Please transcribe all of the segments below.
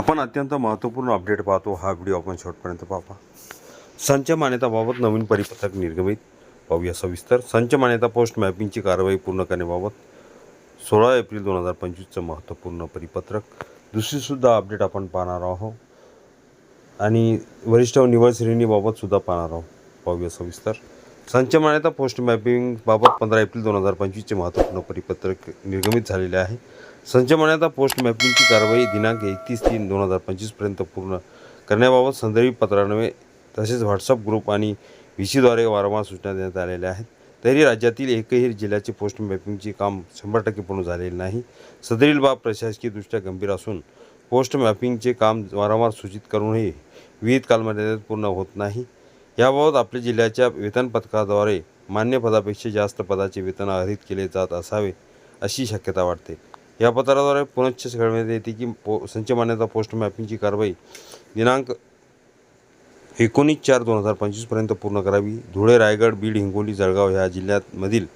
आपण अत्यंत महत्त्वपूर्ण अपडेट पाहतो. हा व्हिडिओ आपण शेवटपर्यंत पाहा. संच मान्यताबाबत नवीन परिपत्रक निर्गमित. पाहूया सविस्तर. संच मान्यता पोस्ट मॅपिंगची कारवाई पूर्ण करण्याबाबत सोळा एप्रिल दोन हजार पंचवीसचं महत्त्वपूर्ण परिपत्रक. दुसरीसुद्धा अपडेट आपण पाहणार आहोत. आणि वरिष्ठ निवड पाहणार आहोत. पाहूया सविस्तर. संच मान्यता पोस्ट मॅपिंग बाबत पंधरा एप्रिल दोन हजार पंचवीसचे महत्त्वपूर्ण परिपत्रक निर्गमित झालेले आहे. संच मान्यता पोस्ट मॅपिंगची कारवाई दिनांक एकतीस तीन दोन हजार पंचवीसपर्यंत पूर्ण करण्याबाबत संदर्भित पत्रान्वये तसेच व्हॉट्सअप ग्रुप आणि व्ही सीद्वारे वारंवार सूचना देण्यात आलेल्या आहेत. तरी राज्यातील एकही जिल्ह्याचे पोस्ट मॅपिंगचे काम शंभर टक्के पूर्ण झालेले नाही. सदरील बाब प्रशासकीयदृष्ट्या गंभीर असून पोस्ट मॅपिंगचे काम वारंवार सूचित करूनही विहित कालमर्यादेत पूर्ण होत नाही. याबाबत आपल्या जिल्ह्याच्या वेतन पथकाद्वारे मान्य पदापेक्षा जास्त पदाचे वेतन आधारित केले जात असावे अशी शक्यता वाटते. या पत्राद्वारे पुनश्च कळविण्यात येते की पो संच मान्यता पोस्ट मॅपिंगची कारवाई दिनांक एकोणीस चार दोन हजार पंचवीसपर्यंत पूर्ण करावी. धुळे रायगड बीड हिंगोली जळगाव ह्या जिल्ह्यांमधील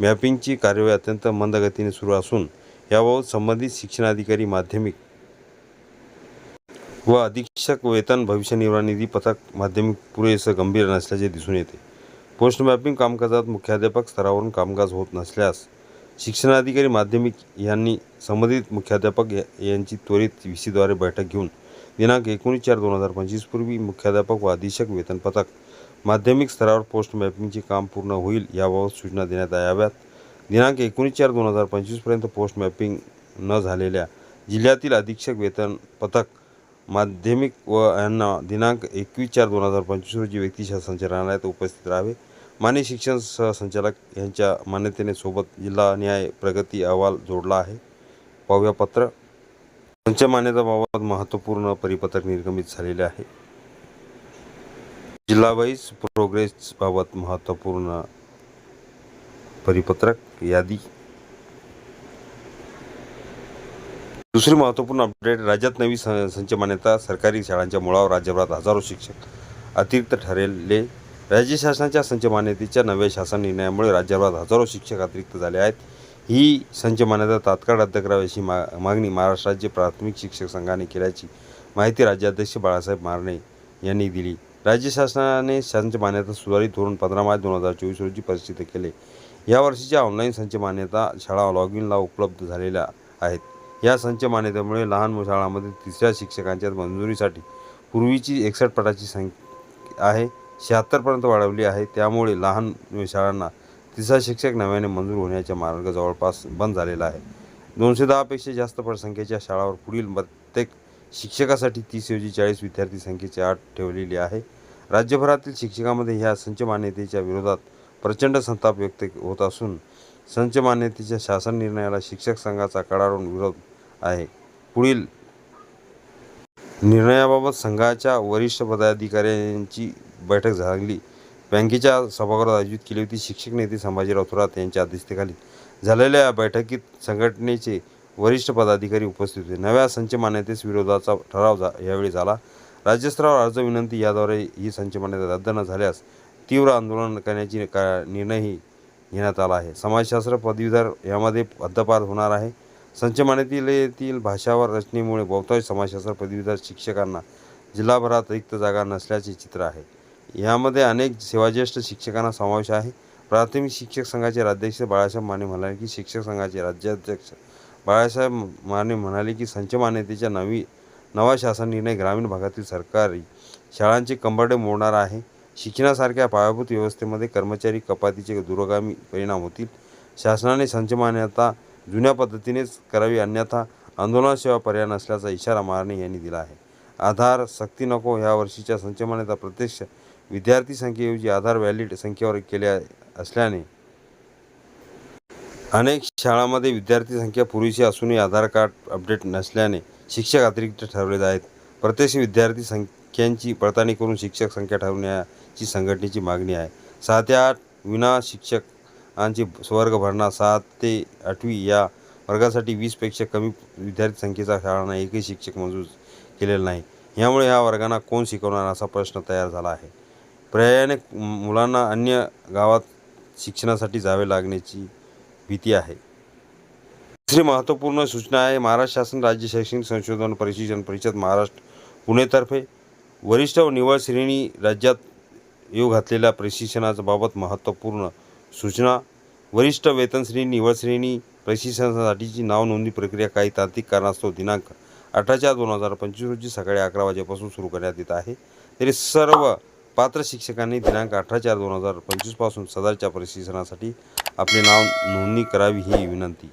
मॅपिंगची कार्यवाही अत्यंत मंदगतीने सुरू असून याबाबत संबंधित शिक्षणाधिकारी माध्यमिक व अधीक्षक वेतन भविष्य निर्वाह निधी पथक माध्यमिक पुरेसं गंभीर नसल्याचे दिसून येते. पोस्ट मॅपिंग कामकाजात मुख्याध्यापक स्तरावरून कामकाज होत नसल्यास शिक्षणाधिकारी माध्यमिक यांनी संबंधित मुख्याध्यापक यांची त्वरित व्ही सीद्वारे बैठक घेऊन दिनांक एकोणीस चार दोन हजार पंचवीसपूर्वी मुख्याध्यापक व अधीक्षक वेतन पथक माध्यमिक स्तरावर पोस्ट मॅपिंगचे काम पूर्ण होईल याबाबत सूचना देण्यात याव्यात. दिनांक एकोणीस चार दोन हजार पंचवीसपर्यंत पोस्ट मॅपिंग न झालेल्या जिल्ह्यातील अधीक्षक वेतन पथक माध्यमिक व यांना दिनांक एकवीस चार दोन हजार पंचवीस रोजी व्यक्तिशा संचालनालयात उपस्थित राहावे. मान्य शिक्षण सहसंचालक यांच्या मान्यतेने सोबत जिल्हा न्याय प्रगती अहवाल जोडला आहे. पाहूया पत्र. त्यांच्या मान्यताबाबत महत्त्वपूर्ण परिपत्रक निर्गमित झालेले आहे. जिल्हावाईज प्रोग्रेसबाबत महत्त्वपूर्ण परिपत्रक यादी दुसरी महत्त्वपूर्ण अपडेट राज्यात नवी स- संच मान्यता सरकारी शाळांच्या मुळावर राज्यभरात हजारो शिक्षक अतिरिक्त ठरले राज्य शासनाच्या संच मान्यतेच्या नव्या शासन निर्णयामुळे राज्यभरात हजारो शिक्षक अतिरिक्त झाले आहेत. ही संच मान्यता तात्काळ रद्द करावी अशी मा मागणी महाराष्ट्र राज्य प्राथमिक शिक्षक संघाने केल्याची माहिती राज्याध्यक्ष बाळासाहेब मारणे यांनी दिली. राज्य शासनाने संच मान्यता सुधारित धोरण पंधरा मार्च दोन हजार चोवीस रोजी प्रसिद्ध केले. या वर्षीच्या ऑनलाईन संच मान्यता शाळा लॉग इनला उपलब्ध झालेल्या आहेत. या संच मान्यतेमुळे लहान शाळांमध्ये तिसऱ्या शिक्षकांच्या मंजुरीसाठी पूर्वीची एकसष्ट पटाची संख्या आहे शहात्तरपर्यंत वाढवली आहे. त्यामुळे लहान शाळांना तिसरा शिक्षक नव्याने मंजूर होण्याचा मार्ग जवळपास बंद झालेला आहे. दोनशे दहापेक्षा जास्त पटसंख्येच्या शाळावर पुढील प्रत्येक शिक्षकासाठी तीस ऐवजी चाळीस विद्यार्थी संख्येची आठ ठेवलेली आहे. राज्यभरातील शिक्षकांमध्ये ह्या संच मान्यतेच्या विरोधात प्रचंड संताप व्यक्त होत असून संच मान्यतेच्या शासन निर्णयाला शिक्षक संघाचा कडाडून विरोध आहे. पुढील निर्णयाबाबत संघाच्या वरिष्ठ पदाधिकाऱ्यांची बैठक झाली. बँकेच्या सभागृहात आयोजित केली होती. शिक्षक नेते संभाजीराव थोरात यांच्या अध्यक्षतेखाली झालेल्या या बैठकीत संघटनेचे वरिष्ठ पदाधिकारी उपस्थित होते. नव्या संच मान्यतेस विरोधाचा ठराव जा यावेळी झाला. राज्यस्तरावर अर्ज विनंती याद्वारे ही संच मान्यता रद्द न झाल्यास तीव्र आंदोलन करण्याची का निर्णयही घेण्यात आला आहे. समाजशास्त्र पदवीधर यामध्ये हद्दपार होणार आहे. संच मान्यतेतील भाषावर रचनेमुळे बहुतांश समाजशास्त्र पदवीधर शिक्षकांना जिल्हाभरात रिक्त जागा नसल्याचे चित्र आहे. यामध्ये अनेक सेवाज्येष्ठ शिक्षकांना समावेश आहे. प्राथमिक शिक्षक संघाचे राज्याध्यक्ष बाळासाहेब माने म्हणाले की शिक्षक संघाचे राज्याध्यक्ष बाळासाहेब माने म्हणाले की संच मान्यतेच्या नवी नवा शासन निर्णय ग्रामीण भागातील सरकारी शाळांचे कंबरडे मोडणार आहे. शिक्षणासारख्या पायाभूत व्यवस्थेमध्ये कर्मचारी कपातीचे दूरगामी परिणाम होतील. शासनाने संच मान्यता जुन्या पद्धतीनेच करावी अन्यथा आंदोलनाशिवाय पर्याय नसल्याचा इशारा मारणे यांनी दिला आहे. आधार सक्ती नको ह्या वर्षीच्या संचमानेचा प्रत्यक्ष विद्यार्थी संख्येऐवजी आधार व्हॅलिड संख्येवर केले असल्याने अनेक शाळांमध्ये विद्यार्थी संख्या पुरेशी असूनही आधार कार्ड अपडेट नसल्याने शिक्षक अतिरिक्त ठरवले आहेत. प्रत्यक्ष विद्यार्थी संख्यांची पडताळणी करून शिक्षक संख्या ठरवण्याची संघटनेची मागणी आहे. सहा ते आठ विना शिक्षक आणि वर्ग भरणा सात ते आठवी या वर्गासाठी वीसपेक्षा कमी विद्यार्थी संख्येचा शाळांना एकही शिक्षक मंजूर केलेला नाही. यामुळे ह्या वर्गांना कोण शिकवणार असा प्रश्न तयार झाला आहे. पर्यायाने मुलांना अन्य गावात शिक्षणासाठी जावे लागण्याची भीती आहे. दुसरी महत्त्वपूर्ण सूचना आहे महाराष्ट्र शासन राज्य शैक्षणिक संशोधन प्रशिक्षण परिषद महाराष्ट्र पुणेतर्फे वरिष्ठ व निवड श्रेणी राज्यात येऊ घातलेल्या प्रशिक्षणाच्या बाबत महत्त्वपूर्ण सूचना. वरिष्ठ वेतनश्रेणी निवडश्रेणी प्रशिक्षणासाठीची नाव नोंदणी प्रक्रिया काही तांत्रिक कारणास्तव दिनांक अठरा चार दोन हजार पंचवीस रोजी सकाळी अकरा वाजेपासून सुरू करण्यात येत आहे. तरी सर्व पात्र शिक्षकांनी दिनांक अठरा चार दोन हजार पंचवीसपासून सदरच्या प्रशिक्षणासाठी आपले नाव नोंदणी करावी ही विनंती.